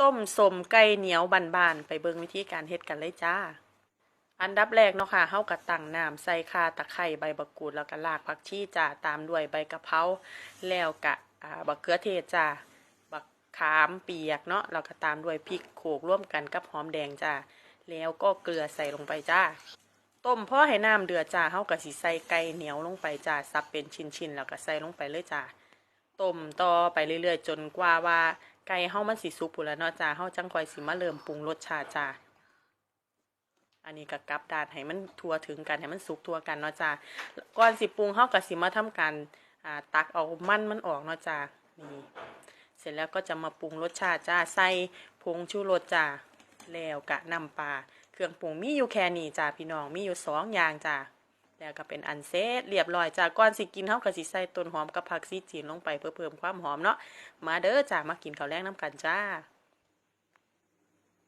ต้มสมไก่เหนียวบานๆไปเบิ่งวิธีการเฮ็ดกันเลยจ้า อันดับแรกเนาะค่ะเฮาก็ตั้งน้ำใส่ข่าตะไคร้ใบบักกูดแล้วก็รากผักชีจ้าตามด้วยใบกะเพราแล้วก็อ่าบักเขือเทศจ้าบักขามเปียกเนาะแล้วก็ตามด้วยพริกโขกร่วมกันกับหอมแดงจ้าแล้วก็เกลือใส่ลงไปจ้าต้มพอให้น้ำเดือดจ้าเฮาก็สิใส่ไก่เหนียวลงไปจ้าสับเป็นชิ้นๆแล้วก็ใส่ลงไปเลยจ้าต้มต่อไปเรื่อยๆ จนกว่าว่า ไก่เฮามันสิสุกพุ่นแล้วเนาะจ้าเฮาจังคอยสิมาเริ่มปรุงรสชาติจ้าอันนี้ก็กลับด้านให้มันทั่วถึงกันให้มันสุกทั่วกันเนาะจ้าก่อนสิปรุงเฮาก็สิมาทำการอ่าตักเอามันมันออกเนาะจ้านี่เสร็จแล้วก็จะมาปรุงรสชาติจ้าใส่ผงชูรสจ้าแล้วกะน้ำปลาเครื่องปรุงมีอยู่แค่นี้จ้าพี่น้องมีอยู่สองอย่างจ้า แล้วก็เป็นอันเซตเรียบร้อยจากก่อนสิกินเฮาก็สิใส่ต้นหอมกับผักซีจีนลงไปเพื่อเพิ่มความหอมเนาะมาเด้อจ้ามากินข้าวแรงน้ำกันจ้า